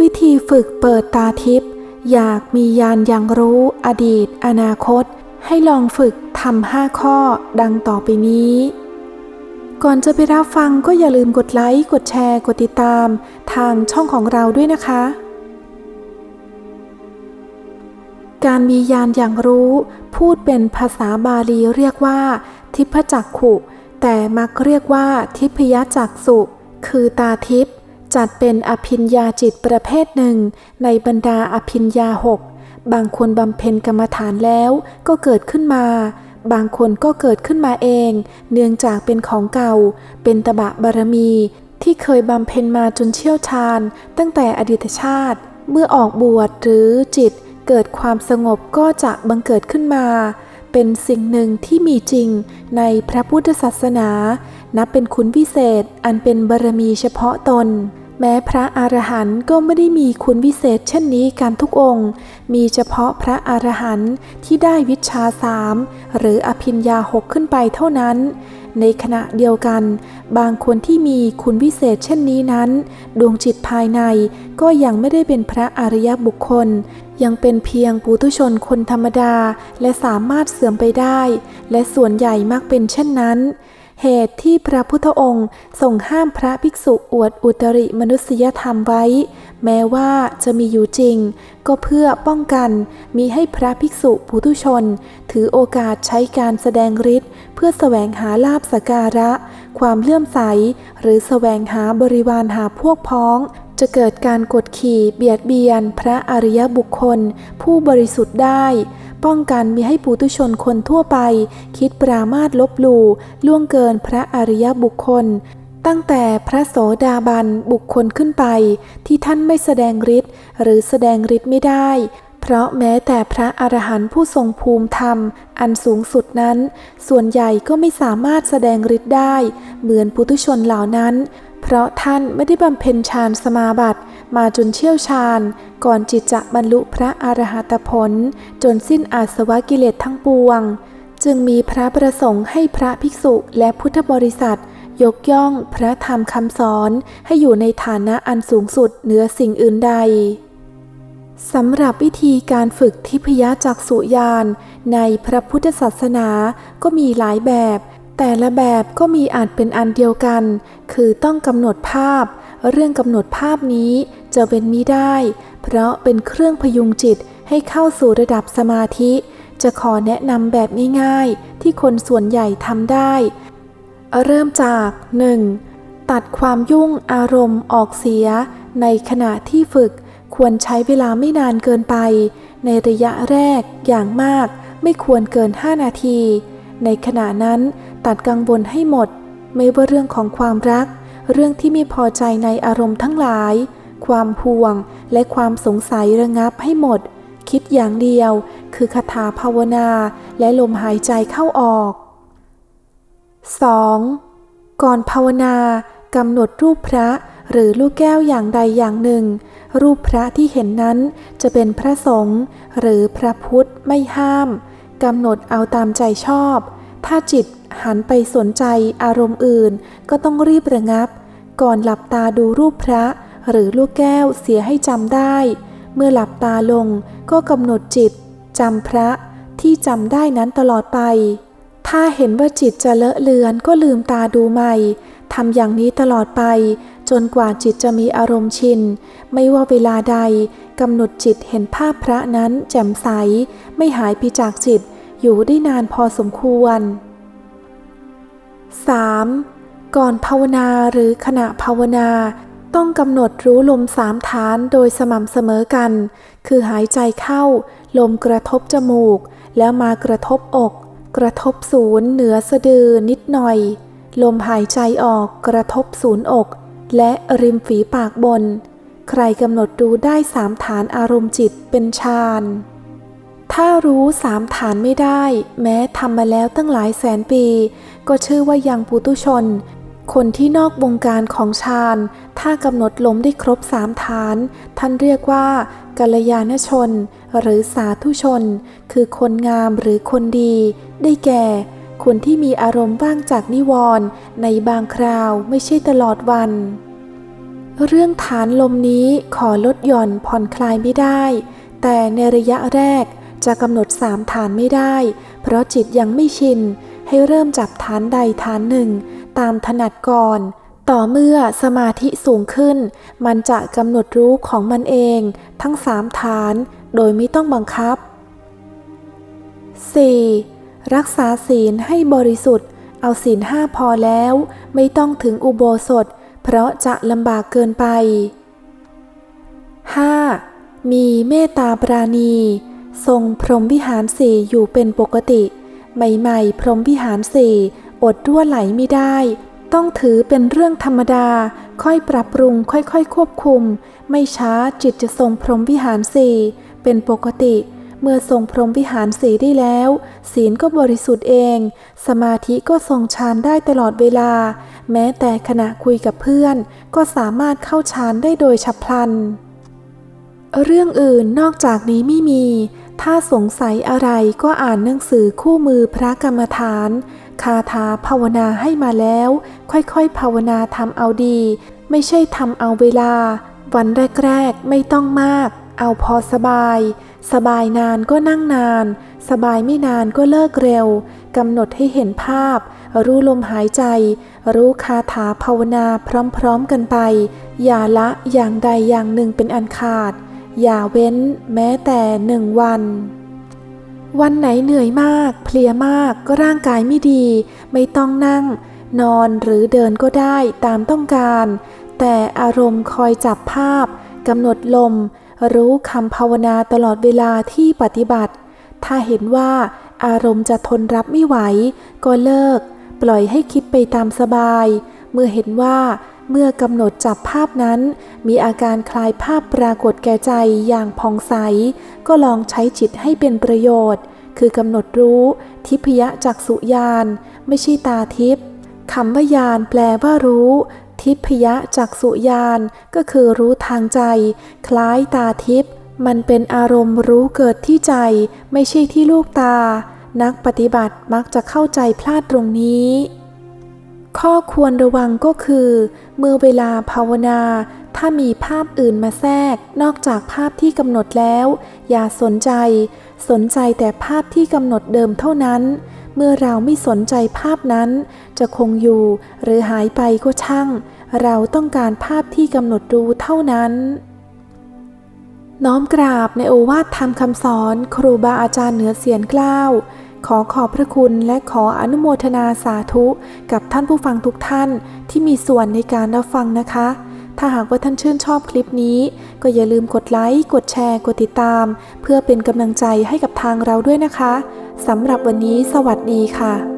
วิธีฝึกเปิดตาทิพย์อยากมียานอย่างรู้อดีต อนาคต ให้ลองฝึกทำห้าข้อดังต่อไปนี้ ก่อนจะไปรับฟังก็อย่าลืมกดไลค์ กดแชร์ กดติดตาม ทางช่องของเราด้วยนะคะ การมียานอย่างรู้ พูดเป็นภาษาบาลีเรียกว่า ทิพจักขุ แต่มักเรียกว่าทิพยจักสุ คือตาทิพย์ จัดเป็นอภิญญาจิตประเภทหนึ่ง ในบรรดาอภิญญาหกบางคนบำเพ็ญกรรมฐานแล้วก็เกิดขึ้นมา บางคนก็เกิดขึ้นมาเอง เนื่องจากเป็นของเก่า เป็นตบะบารมี ที่เคยบำเพ็ญมาจนเชี่ยวชาญ ตั้งแต่อดีตชาติ เมื่อออกบวชหรือจิต เกิดความสงบก็จะบังเกิดขึ้นมา เป็นสิ่งหนึ่งที่มีจริงในพระพุทธศาสนา นับเป็นคุณวิเศษอันเป็นบารมีเฉพาะตน แม้พระอรหันต์ก็ไม่ได้มีคุณวิเศษเช่นนี้กันทุกองค์ มีเฉพาะพระอรหันต์ที่ได้วิชาสามหรืออภิญญาหกขึ้นไปเท่านั้น ในขณะเดียวกัน บางคนที่มีคุณวิเศษเช่นนี้นั้น ดวงจิตภายในก็ยังไม่ได้เป็นพระอริยบุคคล ยังเป็นเพียงปุถุชนคนธรรมดา และสามารถเสื่อมไปได้ และส่วนใหญ่มักเป็นเช่นนั้น เหตุที่พระพุทธองค์ทรงห้ามพระภิกษุอวดอุตริมนุษยธรรมไว้ แม้ว่าจะมีอยู่จริง ก็เพื่อป้องกันมีให้พระภิกษุปุถุชน ถือโอกาสใช้การแสดงฤทธิ์เพื่อแสวงหาลาบสกการะ ความเลื่อมใส หรือแสวงหาบริวารหาพวกพ้องจะเกิดการกดขี่เบียดเบียนพระอริยบุคคล ผู้บริสุทธิ์ได้ ป้องกันมีให้ปุถุชนคนทั่วไป คิดปรามาสลบหลู่ล่วงเกินพระอริยบุคคล ตั้งแต่พระโสดาบันบุคคลขึ้นไป ที่ท่านไม่แสดงฤทธิ์หรือแสดงฤทธิ์ไม่ได้ เพราะแม้แต่พระอรหันต์ผู้ทรงภูมิธรรม อันสูงสุดนั้น ส่วนใหญ่ก็ไม่สามารถแสดงฤทธิ์ได้ เหมือนปุถุชนเหล่านั้น เพราะท่านไม่ได้บำเพ็ญฌานสมาบัติ มาจนเชี่ยวชาญ ก่อนจิตจะบรรลุพระอรหัตผล จนสิ้นอาสวะกิเลสทั้งปวง จึงมีพระประสงค์ให้พระภิกษุและพุทธบริษัท ยกย่องพระธรรมคำสอนให้อยู่ในฐานะอันสูงสุดเหนือสิ่งอื่นใดสำหรับวิธีการฝึกทิพยจักษุญาณในพระพุทธศาสนาก็มีหลายแบบ แต่ละแบบก็มีอาจเป็นอันเดียวกัน คือต้องกำหนดภาพ เรื่องกำหนดภาพนี้จะเป็นมิได้ เพราะเป็นเครื่องพยุงจิตให้เข้าสู่ระดับสมาธิ จะขอแนะนำแบบง่ายๆ ที่คนส่วนใหญ่ทำได้ เริ่มจาก 1. ตัดความยุ่งอารมณ์ออกเสีย ในขณะที่ฝึกควรใช้เวลาไม่นานเกินไป ในระยะแรกอย่างมากไม่ควรเกิน 5 นาที ในขณะนั้นตัดกังวลให้หมด ไม่ว่าเรื่องของความรัก เรื่องที่ไม่พอใจในอารมณ์ทั้งหลาย ความห่วงและความสงสัยระงับให้หมด คิดอย่างเดียวคือคาถาภาวนาและลมหายใจเข้าออก 2. ก่อนภาวนากำหนดรูปพระหรือลูกแก้วอย่างใดอย่างหนึ่ง รูปพระที่เห็นนั้นจะเป็นพระสงฆ์หรือพระพุทธไม่ห้ามกำหนดเอาตามใจชอบ ถ้าจิตหันไปสนใจอารมณ์อื่น ก็ต้องรีบระงับ ก่อนหลับตาดูรูปพระ หรือลูกแก้วเสียให้จำได้ เมื่อหลับตาลงก็กำหนดจิตจำพระที่จำได้นั้นตลอดไป ถ้าเห็นว่าจิตจะเลอะเลือนก็ลืมตาดูใหม่ทำอย่างนี้ตลอดไป จนกว่าจิตจะมีอารมณ์ชิน ไม่ว่าเวลาใดกำหนดจิตเห็นภาพพระนั้นแจ่มใส ไม่หายไปจากจิต อยู่ได้นานพอสมควร 3. ก่อนภาวนาหรือขณะภาวนาต้องกำหนดรู้ลมสามฐานโดยสม่ำเสมอกัน คือหายใจเข้า ลมกระทบจมูก แล้วมากระทบอก กระทบศูนย์เหนือสะดือนิดหน่อย ลมหายใจออกกระทบศูนย์อก และริมฝีปากบน ใครกำหนดรู้ได้สามฐานอารมณ์จิตเป็นฌาน ถ้ารู้สามฐานไม่ได้ แม้ทำมาแล้วตั้งหลายแสนปี ก็ชื่อว่ายังปุตุชน คนที่นอกวงการของฌาน ถ้ากำหนดลมได้ครบสามฐาน ท่านเรียกว่ากัลยาณชน หรือสาธุชน คือคนงามหรือคนดี ได้แก่ คนที่มีอารมณ์ว่างจากนิวรณ์ในบางคราวไม่ใช่ตลอดวัน เรื่องฐานลมนี้ขอลดหย่อนผ่อนคลายไม่ได้ แต่ในระยะแรก จะกำหนดสามฐานไม่ได้ เพราะจิตยังไม่ชิน ให้เริ่มจับฐานใดฐานหนึ่ง ตามถนัดก่อน ต่อเมื่อสมาธิสูงขึ้น มันจะกำหนดรู้ของมันเอง ทั้งสามฐาน โดยไม่ต้องบังคับ 4. รักษาศีลให้บริสุทธิ์ เอาศีลห้าพอแล้ว ไม่ต้องถึงอุโบสถ เพราะจะลำบากเกินไป 5. มีเมตตาปราณี ทรงพรหมวิหารสี่อยู่เป็นปกติ ใหม่ๆ พรหมวิหารสี่อดรั่วไหลไม่ได้ ต้องถือเป็นเรื่องธรรมดา ค่อยปรับปรุงค่อยๆ ควบคุม ไม่ช้าจิตจะทรงพรหมวิหารสี่เป็นปกติ เมื่อทรงพรหมวิหารสีได้แล้ว ศีลก็บริสุทธิ์เอง สมาธิก็ทรงฌานได้ตลอดเวลา แม้แต่ขณะคุยกับเพื่อน ก็สามารถเข้าฌานได้โดยฉับพลัน เรื่องอื่นนอกจากนี้ไม่มี ถ้าสงสัยอะไรก็อ่านหนังสือคู่มือพระกรรมฐาน คาถาภาวนาให้มาแล้ว ค่อยๆ ภาวนาทำเอาดี ไม่ใช่ทำเอาเวลา วันแรกๆ ไม่ต้องมาก เอาพอสบาย สบายนานก็นั่งนาน สบายไม่นานก็เลิกเร็วกำหนดให้เห็นภาพ รู้ลมหายใจ รู้คาถาภาวนาพร้อมๆกันไป อย่าละอย่างใดอย่างหนึ่งเป็นอันขาด อย่าเว้นแม้แต่หนึ่งวัน วันไหนเหนื่อยมาก เพลียมากก็ร่างกายไม่ดี ไม่ต้องนั่ง นอนหรือเดินก็ได้ตามต้องการ แต่อารมณ์คอยจับภาพกำหนดลม รู้คำภาวนาตลอดเวลาที่ปฏิบัติ ถ้าเห็นว่าอารมณ์จะทนรับไม่ไหว ก็เลิก ปล่อยให้คิดไปตามสบาย เมื่อเห็นว่า เมื่อกำหนดจับภาพนั้น มีอาการคลายภาพปรากฏแก่ใจอย่างผ่องใส ก็ลองใช้จิตให้เป็นประโยชน์ คือกำหนดรู้ ทิพยจักษุญาณไม่ใช่ตาทิพย์คำว่าญาณแปลว่ารู้ ทิพยจักษุญาณก็คือรู้ทางใจ คล้ายตาทิพย์มันเป็นอารมณ์รู้เกิดที่ใจ ไม่ใช่ที่ลูกตา นักปฏิบัติมักจะเข้าใจพลาดตรงนี้ ข้อควรระวังก็คือ เมื่อเวลาภาวนา ถ้ามีภาพอื่นมาแทรก นอกจากภาพที่กำหนดแล้ว อย่าสนใจ สนใจแต่ภาพที่กำหนดเดิมเท่านั้น เมื่อเราไม่สนใจภาพนั้น จะคงอยู่หรือหายไปก็ช่าง เราต้องการภาพที่กำหนดรู้เท่านั้น น้อมกราบในโอวาทธรรมคำสอน ครูบาอาจารย์เหนือเสียนกล้าว ขอขอบพระคุณและขออนุโมทนาสาธุกับท่านผู้ฟังทุกท่านที่มีส่วนในการรับฟังนะคะ ถ้าหากว่าท่านชื่นชอบคลิปนี้ ก็อย่าลืมกดไลค์ กดแชร์ กดติดตาม เพื่อเป็นกำลังใจให้กับทางเราด้วยนะคะสำหรับวันนี้สวัสดีค่ะ